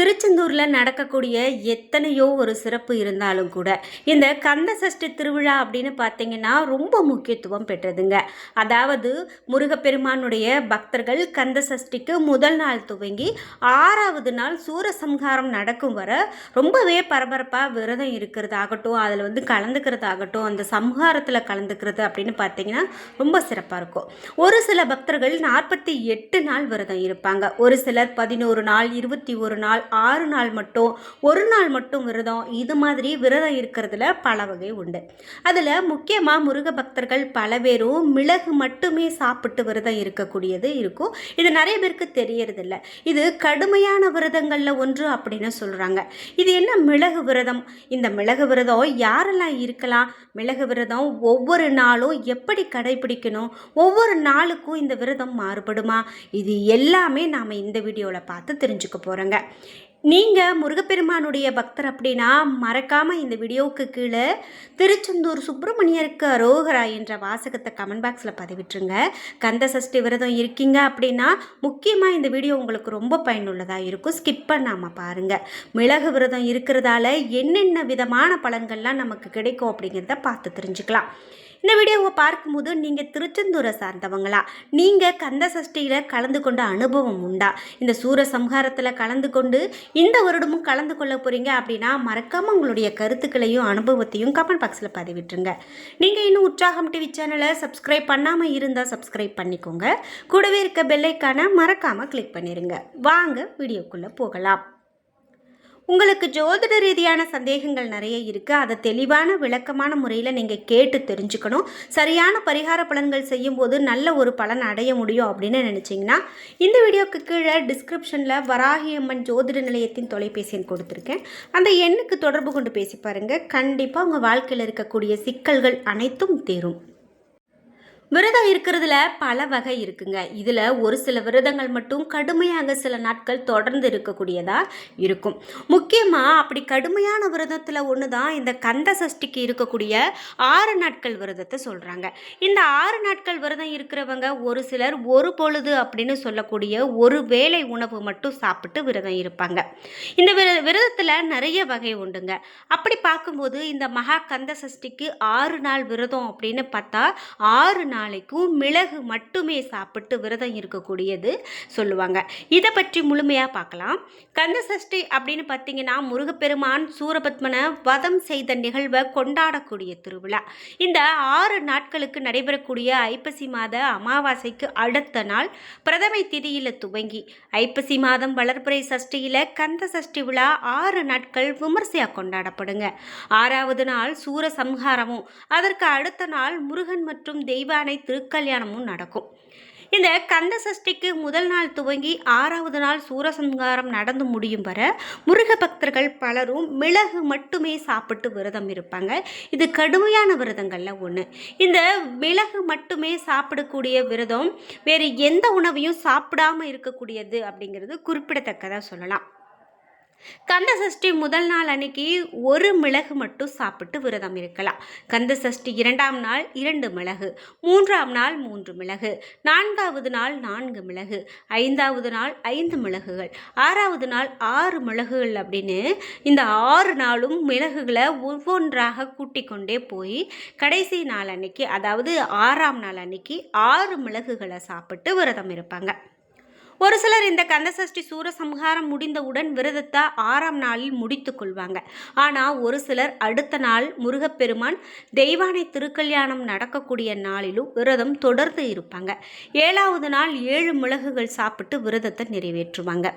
திருச்செந்தூரில் நடக்கக்கூடிய எத்தனையோ ஒரு சிறப்பு இருந்தாலும் கூட இந்த கந்த சஷ்டி திருவிழா அப்படின்னு பார்த்தீங்கன்னா ரொம்ப முக்கியத்துவம் பெற்றதுங்க. அதாவது முருகப்பெருமானுடைய பக்தர்கள் கந்த சஷ்டிக்கு முதல் நாள் துவங்கி ஆறாவது நாள் சூரசம்ஹாரம் நடக்கும் வர ரொம்பவே பரபரப்பாக விரதம் இருக்கிறதாகட்டும் அதில் வந்து கலந்துக்கிறதாகட்டும் அந்த சம்ஹாரத்தில் கலந்துக்கிறது அப்படின்னு பார்த்தீங்கன்னா ரொம்ப சிறப்பாக இருக்கும். ஒரு சில பக்தர்கள் நாற்பத்தி எட்டு நாள் விரதம் இருப்பாங்க. ஒரு சிலர் பதினோரு நாள் இருபத்தி ஒரு நாள் ஆறு நாள் மட்டும் ஒரு நாள் மட்டும் விரதம் இது மாதிரி விரதம் இருக்கிறதுல பல வகை உண்டு. அதில் முக்கியமாக முருக பக்தர்கள் பல பேரும் மிளகு மட்டுமே சாப்பிட்டு விரதம் இருக்கக்கூடியது இருக்கும். இது நிறைய பேருக்கு தெரியறதில்ல. இது கடுமையான விரதங்களில் ஒன்று அப்படின்னு சொல்கிறாங்க இது என்ன மிளகு விரதம்? இந்த மிளகு விரதம் யாரெல்லாம் இருக்கலாம்? மிளகு விரதம் ஒவ்வொரு நாளும் எப்படி கடைபிடிக்கணும்? ஒவ்வொரு நாளுக்கும் இந்த விரதம் மாறுபடுமா? இது எல்லாமே நாம் இந்த வீடியோவில் பார்த்து தெரிஞ்சுக்க போகிறோங்க நீங்கள் முருகப்பெருமானுடைய பக்தர் அப்படின்னா மறக்காமல் இந்த வீடியோவுக்கு கீழே திருச்செந்தூர் சுப்பிரமணியருக்கு அரோகரா என்ற வாசகத்தை கமெண்ட் பாக்ஸில் பதிவிட்டுருங்க. கந்த சஷ்டி விரதம் இருக்கீங்க அப்படின்னா முக்கியமாக இந்த வீடியோ உங்களுக்கு ரொம்ப பயனுள்ளதாக இருக்கும். ஸ்கிப் பண்ணாமல் பாருங்கள் மிளகு விரதம் இருக்கிறதால என்னென்ன விதமான பழங்கள்லாம் நமக்கு கிடைக்கும் அப்படிங்கிறத பார்த்து தெரிஞ்சுக்கலாம். இந்த வீடியோவை பார்க்கும்போது நீங்கள் திருச்செந்தூரை சார்ந்தவங்களா? நீங்கள் கந்த சஷ்டியில் கலந்து கொண்ட அனுபவம் உண்டா? இந்த சூர சம்ஹாரத்தில் கலந்து கொண்டு இந்த வருடமும் கலந்து கொள்ள போகிறீங்க அப்படின்னா மறக்காமல் உங்களுடைய கருத்துக்களையும் அனுபவத்தையும் கமெண்ட் பாக்ஸில் பதிவிட்டுருங்க. நீங்கள் இன்னும் உற்சாகம் டிவி சேனலை சப்ஸ்கிரைப் பண்ணாமல் இருந்தால் சப்ஸ்கிரைப் பண்ணிக்கோங்க. கூடவே இருக்க பெல்லைக்கான மறக்காமல் கிளிக் பண்ணிடுங்க வாங்க வீடியோக்குள்ளே போகலாம். உங்களுக்கு ஜோதிட ரீதியான சந்தேகங்கள் நிறைய இருக்குது அதை தெளிவான விளக்கமான முறையில் நீங்கள் கேட்டு தெரிஞ்சுக்கணும். சரியான பரிகார பலன்கள் செய்யும்போது நல்ல ஒரு பலன் அடைய முடியும் அப்படின்னு நினச்சிங்கன்னா இந்த வீடியோக்கு கீழே டிஸ்கிரிப்ஷனில் வராகியம்மன் ஜோதிட நிலையத்தின் தொலைபேசி எண் கொடுத்துருக்கேன். அந்த எண்ணுக்கு தொடர்பு கொண்டு பேசி பாருங்கள் கண்டிப்பாக உங்கள் வாழ்க்கையில் இருக்கக்கூடிய சிக்கல்கள் அனைத்தும் தீரும். விரதம் இருக்கிறதுல பல வகை இருக்குங்க. இதில் ஒரு சில விரதங்கள் மட்டும் கடுமையாக சில நாட்கள் தொடர்ந்து இருக்கக்கூடியதாக இருக்கும். முக்கியமாக அப்படி கடுமையான விரதத்தில் ஒன்று தான் இந்த கந்த சஷ்டிக்கு இருக்கக்கூடிய ஆறு நாட்கள் விரதத்தை சொல்கிறாங்க இந்த ஆறு நாட்கள் விரதம் இருக்கிறவங்க ஒரு சிலர் ஒரு பொழுது அப்படின்னு சொல்லக்கூடிய ஒரு வேளை உணவு மட்டும் சாப்பிட்டு விரதம் இருப்பாங்க. இந்த விர விரதத்தில் நிறைய வகை உண்டுங்க. அப்படி பார்க்கும்போது இந்த மகா கந்த சஷ்டிக்கு ஆறு நாள் விரதம் அப்படின்னு பார்த்தா ஆறு நாள் நாளைக்கும் மிளகு மட்டுமே சாப்பிட்டு விரதம் இருக்கக்கூடியது சொல்லுவாங்க. இதை பற்றி முழுமையாக பார்க்கலாம். கந்த சஷ்டி அப்படின்னு பார்த்தீங்கன்னா முருகப்பெருமான் சூரபத்மனை வதம் செய்த நிகழ்வை கொண்டாடக்கூடிய திருவிழா. இந்த ஆறு நாட்களுக்கு நடைபெறக்கூடிய ஐப்பசி மாத அமாவாசைக்கு அடுத்த நாள் பிரதமை திதியில் துவங்கி ஐப்பசி மாதம் வளர்பிறை சஷ்டியில் கந்த சஷ்டி விழா ஆறு நாட்கள் விமர்சையாக கொண்டாடப்படுங்க. ஆறாவது நாள் சூர சம்ஹாரமும் அதற்கு அடுத்த நாள் முருகன் மற்றும் தெய்வானை திருக்கல்யாணமும் நடக்கும். இந்த கந்த சஷ்டிக்கு முதல் நாள் துவங்கி ஆறாவது நாள் சூரசங்காரம் நடந்து முடியும் வர முருக பக்தர்கள் பலரும் மிளகு மட்டுமே சாப்பிட்டு விரதம் இருப்பாங்க. இது கடுமையான விரதங்களில் ஒன்று இந்த மிளகு மட்டுமே சாப்பிடக்கூடிய விரதம் வேறு எந்த உணவையும் சாப்பிடாம இருக்கக்கூடியது அப்படிங்கிறது குறிப்பிடத்தக்கதாக சொல்லலாம். கந்த சஷ்டி முதல் நாள் அன்னைக்கு ஒரு மிளகு மட்டும் சாப்பிட்டு விரதம் இருக்கலாம். கந்த சஷ்டி இரண்டாம் நாள் இரண்டு மிளகு மூன்றாம் நாள் மூன்று மிளகு நான்காவது நாள் நான்கு மிளகு ஐந்தாவது நாள் ஐந்து மிளகுகள் ஆறாவது நாள் ஆறு மிளகுகள் அப்படின்னு இந்த ஆறு நாளும் மிளகுகளை ஒவ்வொன்றாக கூட்டிக் கொண்டே போய் கடைசி நாள் அன்னைக்கு அதாவது ஆறாம் நாள் அன்னைக்கு ஆறு மிளகுகளை சாப்பிட்டு விரதம் இருப்பாங்க. ஒரு சிலர் இந்த கந்தசஷ்டி சூரசம்ஹாரம் முடிந்தவுடன் விரதத்தை ஆறாம் நாளில் முடித்து கொள்வாங்க. ஆனால் ஒரு சிலர் அடுத்த நாள் முருகப்பெருமான் தெய்வானை திருக்கல்யாணம் நடக்கக்கூடிய நாளிலும் விரதம் தொடர்ந்து இருப்பாங்க. ஏழாவது நாள் ஏழு மிளகுகள் சாப்பிட்டு விரதத்தை நிறைவேற்றுவாங்க.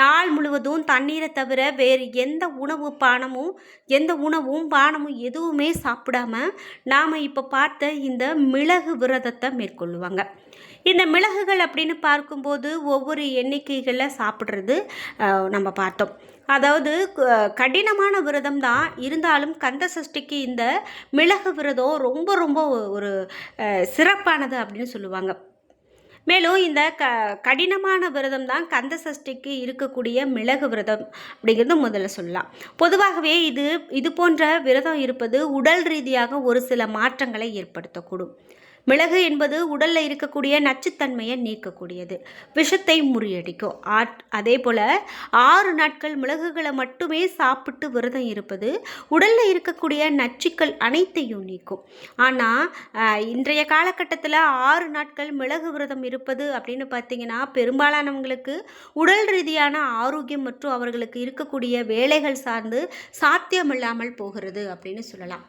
நாள் முழுவதும் தண்ணீரை தவிர வேறு எந்த உணவு பானமும் எந்த உணவும் பானமும் எதுவுமே சாப்பிடாம நாம் இப்போ பார்த்த இந்த மிளகு விரதத்தை மேற்கொள்ளுவாங்க. இந்த மிளகுகள் அப்படின்னு பார்க்கும்போது ஒவ்வொரு ஒவ்வொரு எண்ணிக்கைகளில் சாப்பிட்றது நம்ம பார்த்தோம். அதாவது கடினமான விரதம் தான். இருந்தாலும் கந்த சஷ்டிக்கு இந்த மிளகு விரதம் ரொம்ப ரொம்ப ஒரு சிறப்பானது அப்படின்னு சொல்லுவாங்க. மேலும் இந்த க கடினமான விரதம் தான் கந்த சஷ்டிக்கு இருக்கக்கூடிய மிளகு விரதம் அப்படிங்கிறது முதல்ல சொல்லலாம். பொதுவாகவே இது இது போன்ற விரதம் இருப்பது உடல் ரீதியாக ஒரு சில மாற்றங்களை ஏற்படுத்தக்கூடும். மிளகு என்பது உடலில் இருக்கக்கூடிய நச்சுத்தன்மையை நீக்கக்கூடியது. விஷத்தை முறியடிக்கும். ஆட் அதே போல் ஆறு நாட்கள் மிளகுகளை மட்டுமே சாப்பிட்டு விரதம் இருப்பது உடலில் இருக்கக்கூடிய நச்சுக்கள் அனைத்தையும் நீக்கும். ஆனால் இன்றைய காலகட்டத்தில் ஆறு நாட்கள் மிளகு விரதம் இருப்பது அப்படின்னு பார்த்தீங்கன்னா பெரும்பாலானவங்களுக்கு உடல் ரீதியான ஆரோக்கியம் மற்றும் அவர்களுக்கு இருக்கக்கூடிய வேலைகள் சார்ந்து சாத்தியமில்லாமல் போகிறது அப்படின்னு சொல்லலாம்.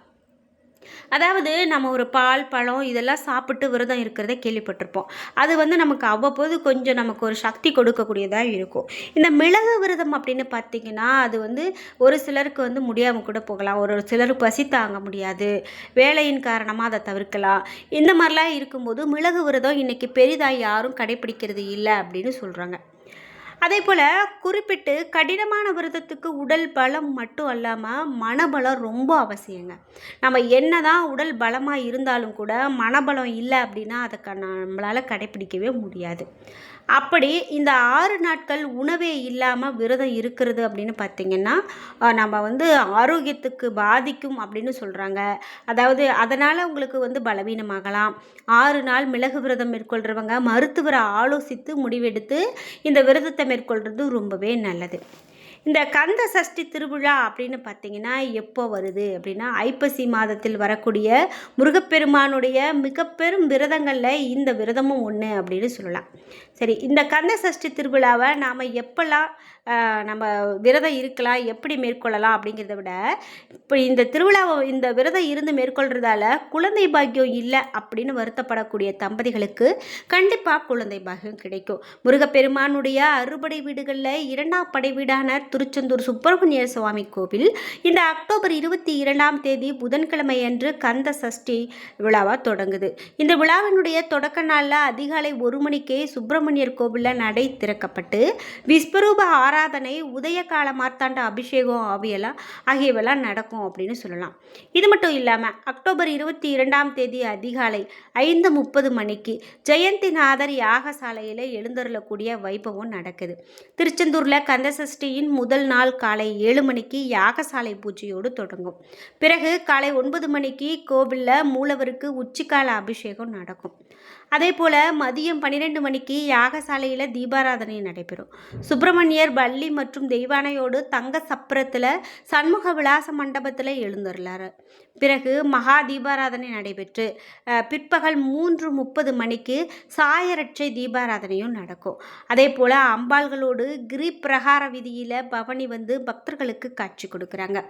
அதாவது நம்ம ஒரு பால் பழம் இதெல்லாம் சாப்பிட்டு விரதம் இருக்கிறத கேள்விப்பட்டிருப்போம். அது வந்து நமக்கு அவ்வப்போது கொஞ்சம் நமக்கு ஒரு சக்தி கொடுக்கக்கூடியதாக இருக்கும். இந்த மிளகு விரதம் அப்படின்னு பார்த்தீங்கன்னா அது வந்து ஒரு சிலருக்கு வந்து முடியாமல் கூட போகலாம். ஒரு சிலர் பசி தாங்க முடியாது. வேலையின் காரணமாக அதை தவிர்க்கலாம். இந்த மாதிரிலாம் இருக்கும்போது மிளகு விரதம் இன்றைக்கி பெரிதாக யாரும் கடைப்பிடிக்கிறது இல்லை அப்படின்னு சொல்கிறாங்க அதே போல் குறிப்பிட்டு கடினமான விரதத்துக்கு உடல் பலம் மட்டும் அல்லாமல் மனபலம் ரொம்ப அவசியங்க. நம்ம என்ன தான் உடல் பலமாக இருந்தாலும் கூட மனபலம் இல்லை அப்படின்னா அதை க நம்மளால் கடைப்பிடிக்கவே முடியாது. அப்படி இந்த ஆறு நாட்கள் உணவே இல்லாமல் விரதம் இருக்கிறது அப்படின்னு பார்த்திங்கன்னா நம்ம வந்து ஆரோக்கியத்துக்கு பாதிக்கும் அப்படின்னு சொல்கிறாங்க அதாவது அதனால் உங்களுக்கு வந்து பலவீனமாகலாம். ஆறு நாள் மிளகு விரதம் மேற்கொள்கிறவங்க மருத்துவரை ஆலோசித்து முடிவெடுத்து இந்த விரதத்தை மேற்கொள்கிறது ரொம்பவே நல்லது. இந்த கந்த சஷ்டி திருவிழா அப்படின்னு பார்த்தீங்கன்னா எப்போ வருது அப்படின்னா ஐப்பசி மாதத்தில் வரக்கூடிய முருகப்பெருமானுடைய மிக பெரும் விரதங்களில் இந்த விரதமும் ஒன்று அப்படின்னு சொல்லலாம். சரி இந்த கந்த சஷ்டி திருவிழாவை நாம் எப்போல்லாம் நம்ம விரதம் இருக்கலாம் எப்படி மேற்கொள்ளலாம் அப்படிங்கிறத விட இப்போ இந்த திருவிழாவை இந்த விரதம் இருந்து மேற்கொள்கிறதால குழந்தை பாக்கியம் இல்லை அப்படின்னு வருத்தப்படக்கூடிய தம்பதிகளுக்கு கண்டிப்பாக குழந்தை பாக்கியம் கிடைக்கும். முருகப்பெருமானுடைய அறுபடை வீடுகளில் இரண்டாம் படை வீடான திருச்செந்தூர் சுப்பிரமணிய சுவாமி கோவில் இந்த அக்டோபர் இருபத்தி இரண்டாம் தேதி புதன்கிழமை அன்று கந்த சஷ்டி விழாவாக தொடங்குது. இந்த விழாவினுடைய தொடக்க நாளில் அதிகாலை ஒரு மணிக்கே சுப்பிரமணியர் கோவிலில் நடை திறக்கப்பட்டு விஸ்வரூப ஆராதனை உதயகால மார்த்தாண்ட அபிஷேகம் அவையெல்லாம் ஆகியவெல்லாம் நடக்கும் அப்படின்னு சொல்லலாம். இது மட்டும் இல்லாமல் அக்டோபர் இருபத்தி இரண்டாம் தேதி அதிகாலை ஐந்து முப்பது மணிக்கு ஜெயந்திநாதர் யாகசாலையில் எழுந்தருளக்கூடிய வைபவம் நடக்குது. திருச்செந்தூரில் கந்தசஷ்டியின் முதல் நாள் காலை ஏழு மணிக்கு யாகசாலை பூஜையோடு தொடங்கும். பிறகு காலை ஒன்பது மணிக்கு கோவிலில் மூலவருக்கு உச்சிக்கால அபிஷேகம் நடக்கும். அதே போல் மதியம் பன்னிரெண்டு மணிக்கு யாகசாலையில் தீபாராதனை நடைபெறும். சுப்பிரமணியர் வள்ளி மற்றும் தெய்வானையோடு தங்க சப்பரத்தில் சண்முக விலாச மண்டபத்தில் எழுந்துள்ளார் பிறகு மகா தீபாராதனை நடைபெற்று பிற்பகல் மூன்று முப்பது மணிக்கு சாயரட்சை தீபாராதனையும் நடக்கும். அதே போல் அம்பாள்களோடு கிரி பிரகார விதியில் பவனி வந்து பக்தர்களுக்கு காட்சி கொடுக்குறாங்க.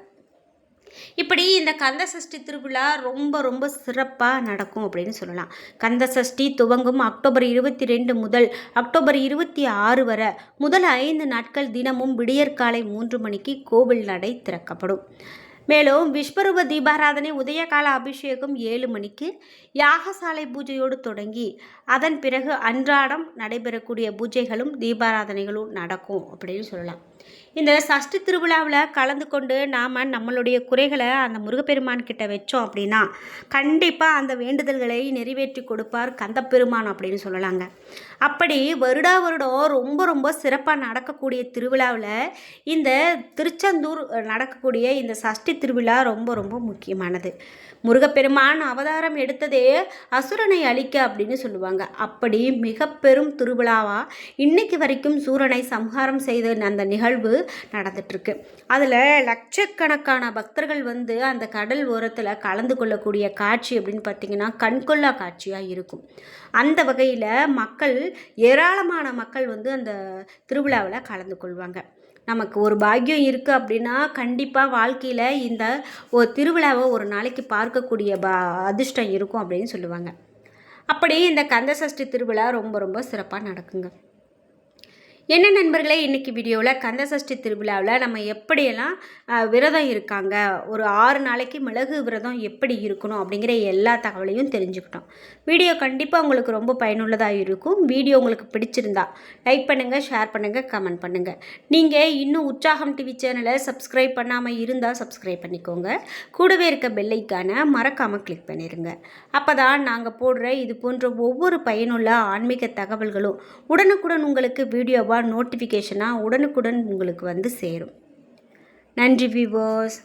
இப்படி இந்த கந்த சஷ்டி திருவிழா ரொம்ப ரொம்ப சிறப்பாக நடக்கும் அப்படின்னு சொல்லலாம். கந்த சஷ்டி துவங்கும் அக்டோபர் இருபத்தி ரெண்டு முதல் அக்டோபர் இருபத்தி ஆறு வரை முதல் ஐந்து நாட்கள் தினமும் விடியற்காலை மூன்று மணிக்கு கோவில் நடை திறக்கப்படும். மேலும் விஸ்வரூப தீபாராதனை உதயகால அபிஷேகம் ஏழு மணிக்கு யாகசாலை பூஜையோடு தொடங்கி அதன் பிறகு அன்றாடம் நடைபெறக்கூடிய பூஜைகளும் தீபாராதனைகளும் நடக்கும் அப்படின்னு சொல்லலாம். இந்த சஷ்டி திருவிழாவில் கலந்து கொண்டு நாம் நம்மளுடைய குறைகளை அந்த முருகப்பெருமான் கிட்ட வச்சோம் அப்படின்னா கண்டிப்பாக அந்த வேண்டுதல்களை நிறைவேற்றி கொடுப்பார் கந்தப்பெருமான் அப்படின்னு சொல்லலாங்க. அப்படி வருடா வருடம் ரொம்ப ரொம்ப சிறப்பாக நடக்கக்கூடிய திருவிழாவில் இந்த திருச்செந்தூர் நடக்கக்கூடிய இந்த சஷ்டி திருவிழா ரொம்ப ரொம்ப முக்கியமானது. முருகப்பெருமான் அவதாரம் எடுத்ததே அசுரனை அழிக்க அப்படின்னு சொல்லுவாங்க. அப்படி மிக பெரும் திருவிழாவாக இன்னைக்கு வரைக்கும் சூரனை சம்ஹாரம் செய்த அந்த நிகழ்வு நிகழ்வு நடந்துட்டுருக்கு. அதில் லட்சக்கணக்கான பக்தர்கள் வந்து அந்த கடல் ஓரத்தில் கலந்து கொள்ளக்கூடிய காட்சி அப்படின்னு பார்த்திங்கன்னா கண்கொள்ளா காட்சியாக இருக்கும். அந்த வகையில் மக்கள் ஏராளமான மக்கள் வந்து அந்த திருவிழாவில் கலந்து கொள்வாங்க. நமக்கு ஒரு பாக்கியம் இருக்குது அப்படின்னா கண்டிப்பாக வாழ்க்கையில் இந்த ஒரு திருவிழாவை ஒரு நாளைக்கு பார்க்கக்கூடிய பா அதிர்ஷ்டம் இருக்கும் அப்படின்னு சொல்லுவாங்க. அப்படி இந்த கந்தசஷ்டி திருவிழா ரொம்ப ரொம்ப சிறப்பாக நடக்குங்க. என்ன நண்பர்களே இன்றைக்கி வீடியோவில் கந்தசஷ்டி திருவிழாவில் நம்ம எப்படியெல்லாம் விரதம் இருக்காங்க ஒரு ஆறு நாளைக்கு மிளகு விரதம் எப்படி இருக்கணும் அப்படிங்கிற எல்லா தகவலையும் தெரிஞ்சுக்கிட்டோம். வீடியோ கண்டிப்பாக உங்களுக்கு ரொம்ப பயனுள்ளதாக இருக்கும். வீடியோ உங்களுக்கு பிடிச்சிருந்தா லைக் பண்ணுங்கள் ஷேர் பண்ணுங்கள் கமெண்ட் பண்ணுங்கள் நீங்கள் இன்னும் உற்சாகம் டிவி சேனலை சப்ஸ்கிரைப் பண்ணாமல் இருந்தால் சப்ஸ்கிரைப் பண்ணிக்கோங்க. கூடவே இருக்க பெல்லைக்கான மறக்காமல் கிளிக் பண்ணிடுங்க அப்போ தான் நாங்கள் போடுற இது போன்ற ஒவ்வொரு பயனுள்ள ஆன்மீக தகவல்களும் உடனுக்குடன் உங்களுக்கு வீடியோவாக நோட்டிஃபிகேஷனாக உடனுக்குடன் உங்களுக்கு வந்து சேரும். நன்றி விவோஸ்